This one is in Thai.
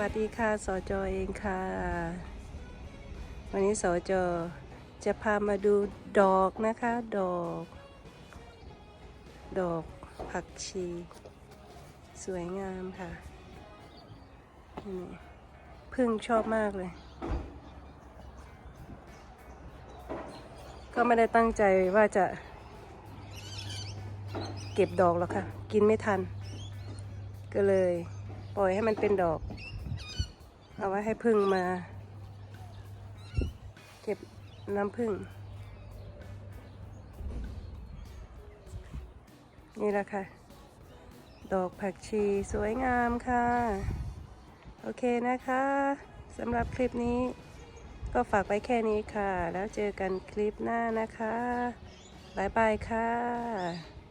วัสดีค่ะสจอเองค่ะ วันนี้สจจะพามาดูดอกนะคะ ดอก ดอกผักชี สวยงามค่ะนี่พึ่งชอบมากเลย ก็ไม่ได้ตั้งใจว่าจะ เก็บดอกหรอกค่ะ กินไม่ทัน ก็เลยปล่อยให้มันเป็นดอก เอาไว้ให้พึ่งมา เก็บน้ำพึ่ง นี่แหละค่ะ ดอกผักชีสวยงามค่ะ โอเคนะคะสำหรับคลิปนี้ก็ฝากไว้แค่นี้ค่ะ แล้วเจอกันคลิปหน้านะคะ บ๊ายบายค่ะ